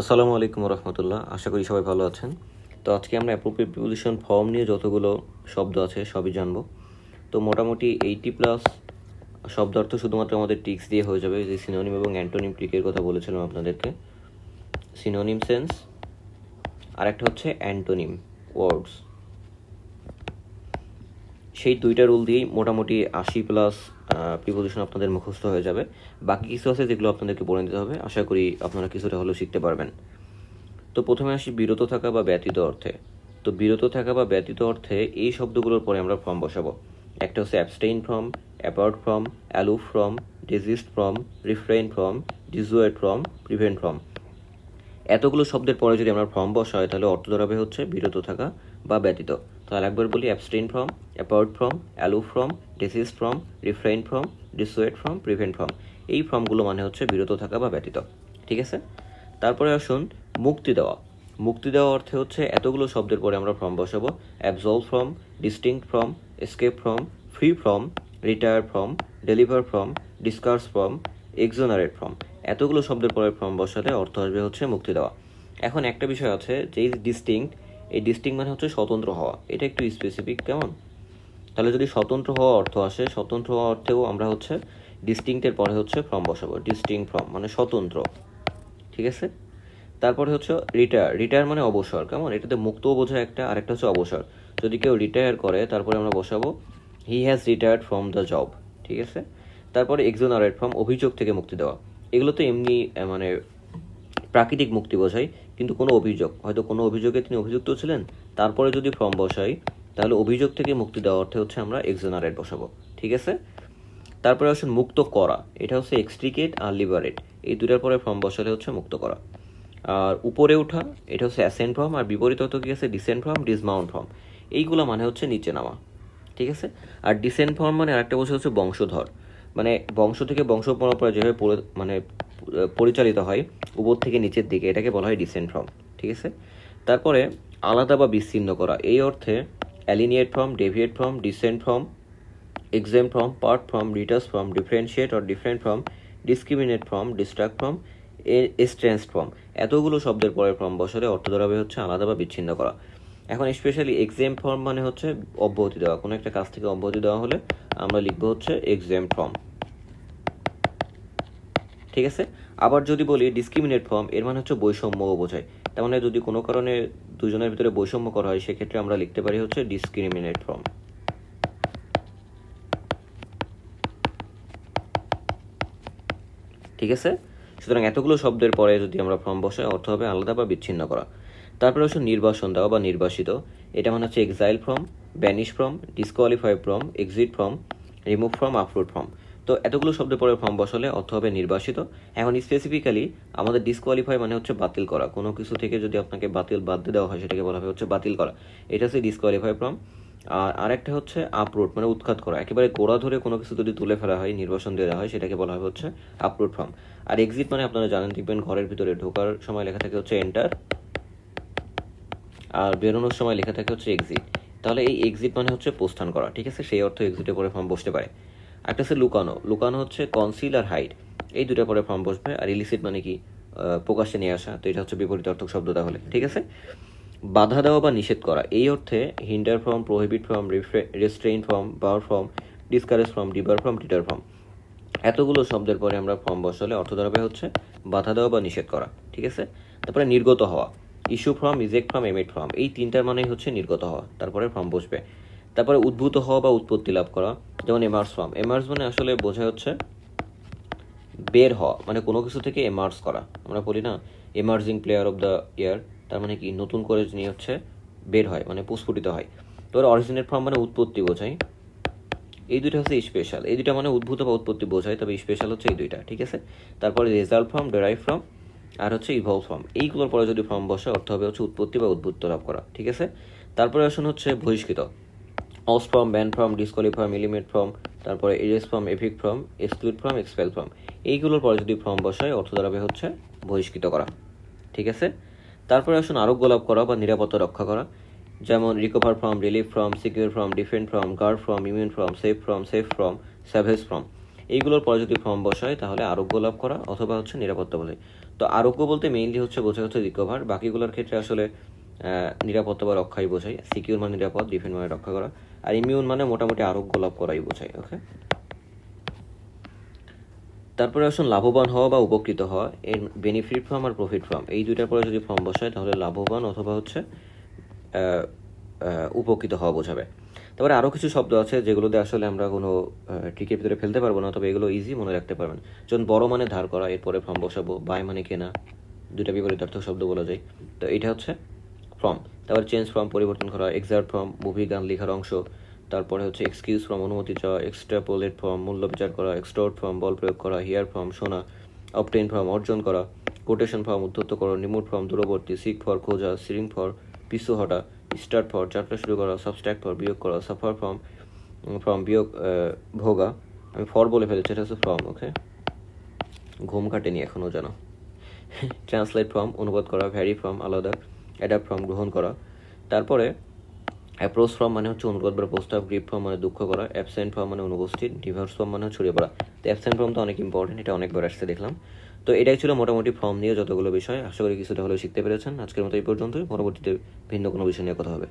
আসসালামু আলাইকুম রহমতুল্লাহ আশা করি সবাই ভালো আছেন। তো আজকে আমরা অ্যাপ্রোপ্রিয়েট প্রিপোজিশন ফর্ম নিয়ে যতগুলো শব্দ আছে সবই জানব। তো মোটামুটি এইটি প্লাস শব্দ অর্থ শুধুমাত্র আমাদের টিক্স দিয়ে হয়ে যাবে যে সিনোনিম এবং অ্যান্টোনিম ট্রিকের কথা বলেছিলাম আপনাদেরকে। সিনোনিম সেন্স আর একটা হচ্ছে অ্যান্টোনিম ওয়ার্ডস সেই দুইটা রুল দিয়েই মোটামুটি আশি প্লাস প্রিপোজিশন আপনাদের মুখস্থ হয়ে যাবে। বাকি কিছু আছে যেগুলো আপনাদেরকে পড়ে নিতে হবে। আশা করি আপনারা কিছুটা হলেও শিখতে পারবেন। তো প্রথমে আসি বিরত থাকা বা ব্যতীত অর্থে। তো বিরত থাকা বা ব্যতীত অর্থে এই শব্দগুলোর পরে আমরা ফর্ম বসাবো। একটা হচ্ছে abstain from apart from aloof from desist from refrain from dissuade from prevent from এতগুলো শব্দের পরে যদি আমরা ফর্ম বসাই, তাহলে অর্থ দাঁড়াবে হচ্ছে বিরত থাকা বা ব্যতীত। তাহলে একবার বলি abstain from apart from aloof from desist from refrain from dissuade from prevent from এই ফর্মগুলো মানে হচ্ছে বিরত থাকা বা ব্যতীত। ঠিক আছে? তারপরে আসুন, মুক্তি দেওয়া। মুক্তি দেওয়া অর্থে হচ্ছে এতগুলো শব্দের পরে আমরা ফর্ম বসাবো। Absolve from distinct from escape from free from retire from deliver from discharge from exonerate from এতগুলো শব্দের পরে ফর্ম বসালে অর্থ আসবে হচ্ছে মুক্তি দেওয়া। এখন একটা বিষয় আছে, যে ডিস্টিংক্ট এই ডিস্টিং মানে হচ্ছে স্বতন্ত্র হওয়া। এটা একটু স্পেসিফিক কেমন? তাহলে যদি স্বতন্ত্র হওয়া অর্থ আসে, স্বতন্ত্র হওয়া অর্থেও আমরা হচ্ছে ডিস্টিংক্টের পরে হচ্ছে ফর্ম বসাবো ডিস্টিং ফর্ম মানে স্বতন্ত্র। ঠিক আছে? তারপরে হচ্ছে রিটায়ার রিটায়ার মানে অবসর, কেমন? এটাতে মুক্তও বোঝায় একটা, আরেকটা হচ্ছে অবসর। যদি কেউ রিটায়ার করে, তারপরে আমরা বসাবো he has retired from the job ঠিক আছে? তারপরে এক্সোনারেট ফ্রম অভিযোগ থেকে মুক্তি দেওয়া। এগুলো তো এমনি মানে প্রাকৃতিক মুক্তি বোঝায়, কিন্তু কোনো অভিযোগ, হয়তো কোনো অভিযোগে তিনি অভিযুক্ত ছিলেন, তারপরে যদি ফর্ম বসাই তাহলে অভিযোগ থেকে মুক্তি দেওয়া অর্থে হচ্ছে আমরা এক্সোনারেট বসাবো। ঠিক আছে? তারপরে আসুন মুক্ত করা। এটা হচ্ছে এক্সট্রিকেট আর লিবারেট এই দুটার পরে ফর্ম বসালে হচ্ছে মুক্ত করা। আর উপরে ওঠা, এটা হচ্ছে অ্যাসেন্ট ফর্ম আর বিপরীত অর্থ কি আছে? ডিসেন্ট ফর্ম ডিসমাউন্ট ফর্ম এইগুলো মানে হচ্ছে নিচে নামা। ঠিক আছে? আর ডিসেন্ট ফর্ম মানে আরেকটা বসে হচ্ছে বংশধর। মানে বংশ থেকে বংশ পরম্পরা যেভাবে মানে পরিচালিত হয়, উপর থেকে নিচের দিকে, এটাকে বলা হয় ডিসেন্ট ফর্ম ঠিক আছে? তারপরে আলাদা বা বিচ্ছিন্ন করা। এই অর্থে alienate from deviate from dissent from exempt from part from retards from differentiate or different from discriminate from distract from estrange from এতগুলো শব্দের পরে ফর্ম বসালে অর্থ দাঁড়াবে হচ্ছে আলাদা বা বিচ্ছিন্ন করা। এখন স্পেশালি এক্সাম ফর্ম মানে হচ্ছে অব্যাহতি দেওয়া। কোনো একটা কাজ থেকে অব্যাহতি দেওয়া হলে আমরা লিখব হচ্ছে এক্সাম ফর্ম ঠিক আছে? আবার যদি বলি ডিসক্রিমিনেট ফর্ম এর মানে হচ্ছে বৈষম্যও বোঝায়। তার মানে যদি কোনো কারণে দুজনের ভিতরে বৈষম্য করা হয়, সেক্ষেত্রে আমরা লিখতে পারি হচ্ছে ডিসক্রিমিনেট ফর্ম ঠিক আছে? সুতরাং এতগুলো শব্দের পরে যদি আমরা ফর্ম বসাই, অর্থ হবে আলাদা বা বিচ্ছিন্ন করা। তারপরে হচ্ছে নির্বাসন দেওয়া বা নির্বাসিত। এটা মানে হচ্ছে exile from banish from disqualify from exit from remove from upload from তো এতগুলো শব্দের পরে ফর্ম বসালে অর্থ হবে নির্বাসিত। এখন স্পেসিফিক্যালি আমাদের ডিসকোয়ালিফাই মানে হচ্ছে বাতিল করা। কোনো কিছু থেকে যদি আপনাকে বাতিল বাদ দিয়ে দেওয়া হয়, সেটাকে বলা হবে হচ্ছে বাতিল করা। এটা হচ্ছে ডিসকোয়ালিফাই ফর্ম আর আরেকটা হচ্ছে আপলোড মানে উৎখাত করা। একেবারে গোড়া ধরে কোনো কিছু যদি তুলে ফেলা হয়, নির্বাসন দেওয়া হয়, সেটাকে বলা হবে হচ্ছে আপলোড ফর্ম আর এক্সিট মানে আপনারা জানেন, দেখবেন ঘরের ভিতরে ঢোকার সময় লেখা থাকে হচ্ছে এন্টার আর বেরোনোর সময় লেখা থাকে হচ্ছে এক্সিট তাহলে এই এক্সিট মানে হচ্ছে প্রস্থান করা। ঠিক আছে? সেই অর্থ এক্সিটের পরে ফর্ম বসতে পারে। একটা হচ্ছে লুকানো। লুকানো হচ্ছে কনসিল আর হাইড এই দুটার পরে ফর্ম বসবে। আর ইলিসিট মানে কি? প্রকাশ্যে নিয়ে আসা। তো এটা হচ্ছে বিপরীত অর্থক শব্দ তাহলে। ঠিক আছে? বাধা দেওয়া বা নিষেধ করা। এই অর্থে hinder from prohibit from restrain from bar from discourage from debar from deter from এতগুলো শব্দের পরে আমরা ফর্ম বসালে অর্থ দাঁড়াবে হচ্ছে বাধা দেওয়া বা নিষেধ করা। ঠিক আছে? তারপরে নির্গত হওয়া। Issue from eject from emit from এই তিনটার মানেই হচ্ছে নির্গত হওয়া। তারপরে ফর্ম বসবে। তারপরে উদ্ভূত হওয়া বা উৎপত্তি লাভ করা, যেমন এমার্স ফর্ম এমার্স মানে আসলে বোঝা হচ্ছে বের হওয়া মানে কোনো কিছু থেকে এমার্স করা। আমরা বলি না emerging player of the year তার মানে কি নতুন করে নিয়ে হচ্ছে বের হয় মানে পুস্ফুটিত হয়। তো অরিজিনেট ফর্ম মানে উৎপত্তি বোঝায় এই দুইটা হচ্ছে স্পেশাল এই দুইটা মানে উদ্ভূত বা উৎপত্তি বোঝায় তবে স্পেশাল হচ্ছে এই দুইটা, ঠিক আছে? তারপরে রেজাল্ট ফর্ম ডেরাইভ ফর্ম আর হচ্ছে ইভলভ ফর্ম এইগুলোর পরে যদি ফর্ম বসে, অর্থ হবে হচ্ছে উৎপত্তি বা উদ্ভূত লাভ করা, ঠিক আছে? তারপরে আসুন হচ্ছে বহিষ্কৃত। Oust from ban from disqualify from eliminate from তারপরে erase from efface from exclude from expel from এইগুলোর পরে যদি ফর্ম বসায় অর্থ দাঁড়াবে হচ্ছে বহিষ্কৃত করা। ঠিক আছে? তারপরে আসুন আরোগ্য লাভ করা বা নিরাপত্তা রক্ষা করা। যেমন recover from relief from secure from defend from guard from immune from safe from safe from savage from এইগুলোর পরে যদি ফর্ম বসায় তাহলে আরোগ্য লাভ করা অথবা হচ্ছে নিরাপত্তা বলে। তো আরোগ্য বলতে মেইনলি হচ্ছে বোঝা হচ্ছে রিকভার বাকিগুলোর ক্ষেত্রে আসলে নিরাপত্তা বা রক্ষাই বোঝায়। সিকিউর মানে নিরাপদ ডিফেন্ড মানে রক্ষা করা। আর ইমিউন মানে মোটামুটি আরোগ্য লাভ করাই বোঝায় ওকে তারপরে আসুন, লাভবান হওয়া বা উপকৃত হওয়া। এর বেনিফিট ফর্ম আর প্রফিট ফর্ম এই দুইটার পরে যদি ফর্ম বসায়, তাহলে লাভবান অথবা হচ্ছে উপকৃত হওয়া বোঝাবে। তারপরে আরও কিছু শব্দ আছে যেগুলোতে আসলে আমরা কোনো ট্রিকের ভিতরে ফেলতে পারব না, তবে এগুলো ইজি মনে রাখতে পারবেন। যেমন বড় মানে ধার করা, এরপরে ফর্ম বসাবো, বাই মানে কেনা, দুইটা বিপরীতার্থক শব্দ বলা যায়। তো এটা হচ্ছে ফর্ম তারপর চেঞ্জ ফর্ম পরিবর্তন করা এক্সার্ট ফর্ম মুভি গান লেখার অংশ, তারপরে হচ্ছে এক্সকিউজ ফর্ম অনুমতি চাওয়া এক্সট্রাপোলেট ফর্ম মূল্য বিচার করা এক্সটোর্ট ফর্ম বল প্রয়োগ করা হিয়ার ফর্ম শোনা অবটেইন ফর্ম অর্জন করা কোটেশন ফর্ম উদ্ধত্ত করা নিমুট ফর্ম দূরবর্তী সিক ফর খোঁজা সিরিং ফর পিছু হটা স্টার্ট ফর যাত্রা শুরু করা সাবস্ট্রাক্ট ফর বিয়োগ করা সাফার ফর্ম ফর্ম বিয়োগ ভোগা, আমি ফর বলে ফেলেছি, এটা হচ্ছে ফর্ম ওকে ঘুম কাটেনি এখনও যেন ট্রান্সলেট ফর্ম অনুবাদ করা ভ্যারি ফর্ম আলাদা। অ্যাডাপ্ট ফর্ম গ্রহণ করা। তারপরে অ্যাপ্রোচ ফর্ম মানে হচ্ছে অনুরোধ বা প্রস্তাব গ্রিপ ফর্ম মানে দুঃখ করা অ্যাবসেন্ট ফর্ম মানে অনুপস্থিত ডিভার্স ফর্ম মানে ছড়িয়ে পড়া। তো অ্যাবসেন্ট ফর্ম তো অনেক ইম্পর্টেন্ট এটা অনেকবার আসতে দেখলাম। তো এটাই ছিল মোটামুটি ফর্ম নিয়ে যতগুলো বিষয়, আশা করি কিছুটা হলেও শিখতে পেরেছেন। আজকের মতো এই পর্যন্তই, পরবর্তীতে ভিন্ন কোনো বিষয় নিয়ে কথা হবে।